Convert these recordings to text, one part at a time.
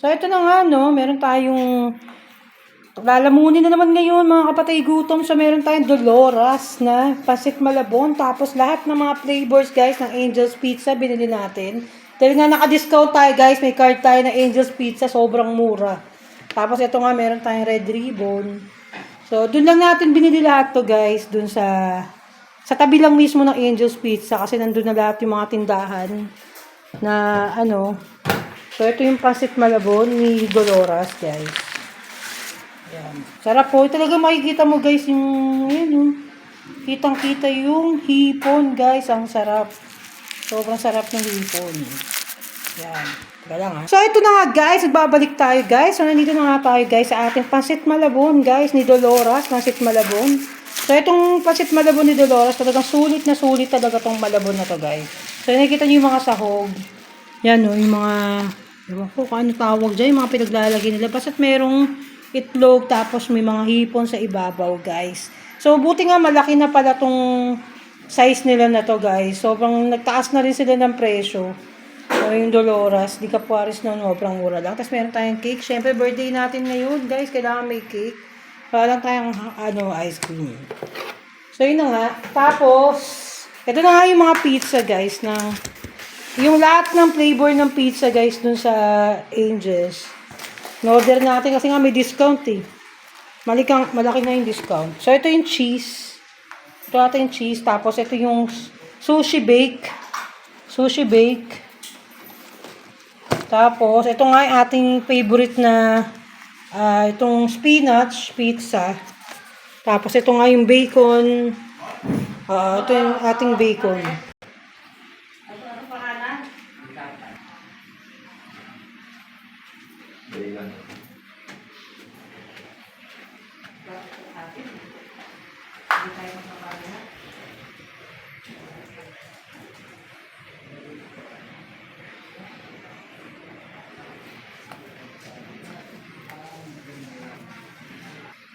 So, ito na nga, no? Meron tayong lalamunin na naman ngayon, mga kapatay gutom. So, meron tayong Doloras na pasit malabon. Tapos, lahat ng mga flavors, guys, ng Angel's Pizza, binili natin. Dahil nga naka-discount tayo, guys. May card tayo na Angel's Pizza. Sobrang mura. Tapos, ito nga, meron tayong Red Ribbon. So, dun lang natin binili lahat to, guys. Dun sa... Sa tabi lang mismo ng Angel's Pizza kasi nandun na lahat yung mga tindahan na ano. So, ito yung pancit malabon ni Doloras, guys. Yan. Sarap po. Talaga makikita mo, guys, yung, yun, yung kitang-kita yung hipon, guys. Ang sarap. Sobrang sarap ng hipon. Yan. Teka lang, ha. So, ito na nga, guys. Nagbabalik tayo, guys. So, nandito na nga tayo, guys, sa ating pancit malabon, guys, ni Doloras. Pancit malabon. So, itong pancit malabon ni Dolores, talagang sulit na sulit talaga tong malabon na to, guys. So, nakikita niyo yung mga sahog. Yan, no, yung mga, ko kung ano tawag dyan, yung mga pinaglalagay nila. Basta't merong itlog, tapos may mga hipon sa ibabaw, guys. So, buti nga malaki na pala tong size nila na to, guys. Sobrang nagtaas na rin sila ng presyo. So, yung Dolores, di Capuaris na sobrang mura lang. Tapos meron tayong cake. Siyempre, birthday natin ngayon, guys. Kailangan may cake. Wala lang tayong ano, ice cream. So, yun na nga. Tapos, ito na nga yung mga pizza, guys, na yung lahat ng flavor ng pizza, guys, dun sa Angels. In-order natin kasi nga may discount, eh. Malikang, malaki na yung discount. So, ito yung cheese. Ito ata yung cheese. Tapos, ito yung sushi bake. Sushi bake. Tapos, ito nga yung ating favorite na ah, itong spinach pizza. Tapos, ito nga yung bacon. Ah, ito yung ating bacon.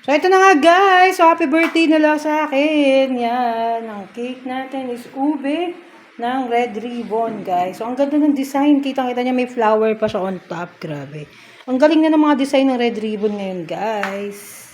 So, ito na nga guys. So, happy birthday na lang sa akin. Yan. Ang cake natin is ube ng red ribbon, guys. So, ang ganda ng design. Kitang-kita niya may flower pa siya on top. Grabe. Ang galing na ng mga design ng red ribbon ngayon, guys.